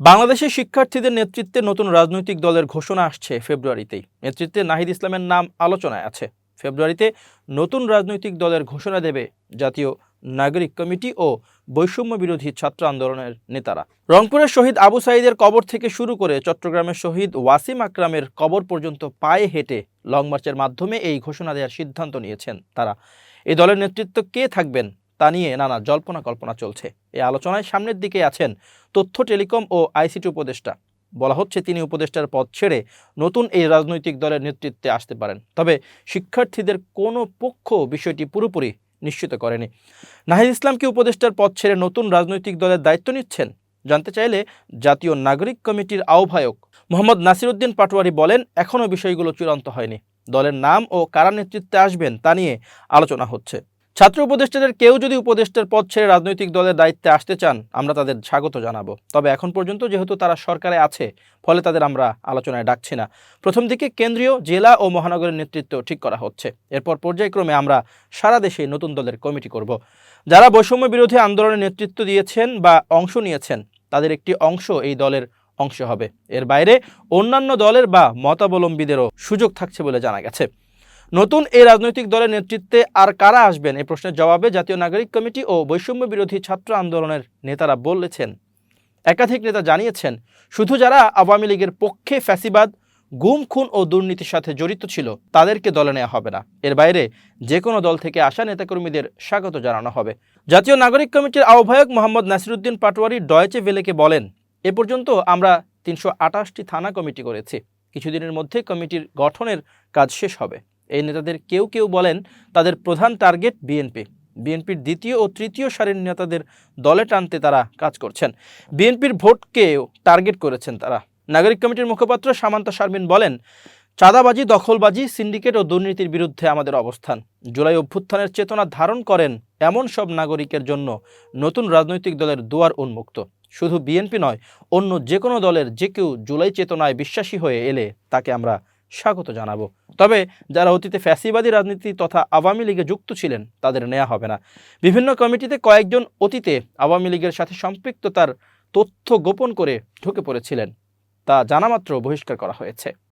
বাংলাদেশের শিক্ষার্থীদের নেতৃত্বে নতুন রাজনৈতিক দলের ঘোষণা আসছে ফেব্রুয়ারিতেই। নেতৃত্বে নাহিদ ইসলামের নাম আলোচনায় আছে। ফেব্রুয়ারিতে নতুন রাজনৈতিক দলের ঘোষণা দেবে জাতীয় নাগরিক কমিটি ও বৈষম্য বিরোধী ছাত্র আন্দোলনের নেতারা। রংপুরের শহীদ আবু সাইদের কবর থেকে শুরু করে চট্টগ্রামের শহীদ ওয়াসিম আকরামের কবর পর্যন্ত পায়ে হেঁটে লং মার্চের মাধ্যমে এই ঘোষণা দেওয়ার সিদ্ধান্ত নিয়েছেন তারা। এই দলের নেতৃত্ব কে থাকবেন তা নিয়ে নানা জল্পনা কল্পনা চলছে। এই আলোচনায় সামনের দিকে আছেন তথ্য টেলিকম ও আইসিটি উপদেষ্টা। বলা হচ্ছে তিনি উপদেষ্টার পদ ছেড়ে নতুন এই রাজনৈতিক দলের নেতৃত্বে আসতে পারেন। তবে শিক্ষার্থীদের কোনো পক্ষ বিষয়টি পুরোপুরি নিশ্চিত করেনি। নাহিদ ইসলাম কি উপদেষ্টার পদ ছেড়ে নতুন রাজনৈতিক দলের দায়িত্ব নিচ্ছেন? জানতে চাইলে জাতীয় নাগরিক কমিটির আহ্বায়ক মোহাম্মদ নাসিরুদ্দিন পাটোয়ারি বলেন, এখনও বিষয়গুলো চূড়ান্ত হয়নি। দলের নাম ও কারা নেতৃত্বে আসবেন তা নিয়ে আলোচনা হচ্ছে। ছাত্র উপদেষ্টাদের কেউ যদি উপদেষ্টার পদ ছেড়ে রাজনৈতিক দলের দায়িত্বে আসতে চান, আমরা তাদের স্বাগত জানাব। তবে এখন পর্যন্ত যেহেতু তারা সরকারে আছে, ফলে তাদের আমরা আলোচনায় ডাকছি না। প্রথম দিকে কেন্দ্রীয় জেলা ও মহানগরের নেতৃত্ব ঠিক করা হচ্ছে। এরপর পর্যায়ক্রমে আমরা সারা দেশে নতুন দলের কমিটি করব। যারা বৈষম্য বিরোধী আন্দোলনের নেতৃত্ব দিয়েছেন বা অংশ নিয়েছেন, তাদের একটি অংশ এই দলের অংশ হবে। এর বাইরে অন্যান্য দলের বা মতাবলম্বীদেরও সুযোগ থাকছে বলে জানা গেছে। নতুন এই রাজনৈতিক দলের নেতৃত্বে আর কারা আসবেন? এই প্রশ্নের জবাবে জাতীয় নাগরিক কমিটি ও বৈষম্য বিরোধী ছাত্র আন্দোলনের নেতারা বলেছেন। একাধিক নেতা জানিয়েছেন, শুধু যারা আওয়ামী লীগের পক্ষে ফ্যাসিবাদ, গুম, খুন ও দুর্নীতির সাথে জড়িত ছিল, তাদেরকে দলে নেওয়া হবে না। এর বাইরে যে কোনো দল থেকে আসা নেতাকর্মীদের স্বাগত জানানো হবে। জাতীয় নাগরিক কমিটির আহ্বায়ক মোহাম্মদ নাসিরুদ্দিন পাটোয়ারি ডয়েচে ভেলেকে বলেন, এ পর্যন্ত আমরা তিনশো থানা কমিটি করেছি। কিছুদিনের মধ্যে কমিটির গঠনের কাজ শেষ হবে। এই নেতাদের কেউ কেউ বলেন তাদের প্রধান টার্গেট বিএনপি। বিএনপির দ্বিতীয় ও তৃতীয় সারির নেতাদের দলে টানতে তারা কাজ করছেন। বিএনপির ভোটকেও টার্গেট করেছেন তারা। নাগরিক কমিটির মুখপাত্র সামান্ত শারমিন বলেন, চাঁদাবাজি, দখলবাজি, সিন্ডিকেট ও দুর্নীতির বিরুদ্ধে আমাদের অবস্থান। জুলাই অভ্যুত্থানের চেতনা ধারণ করেন এমন সব নাগরিকের জন্য নতুন রাজনৈতিক দলের দুয়ার উন্মুক্ত। শুধু বিএনপি নয়, অন্য যে কোনো দলের যে কেউ জুলাই চেতনায় বিশ্বাসী হয়ে এলে তাকে আমরা স্বাগত জানাব। তবে যারা অতীতে ফ্যাসিবাদী রাজনীতি তথা আওয়ামী লীগে যুক্ত ছিলেন, তাদের নেওয়া হবে না। বিভিন্ন কমিটিতে কয়েকজন অতীতে আওয়ামী লীগের সাথে সম্পৃক্ততার তথ্য গোপন করে ঢুকে পড়েছিলেন। তা জানামাত্র বহিষ্কার করা হয়েছে।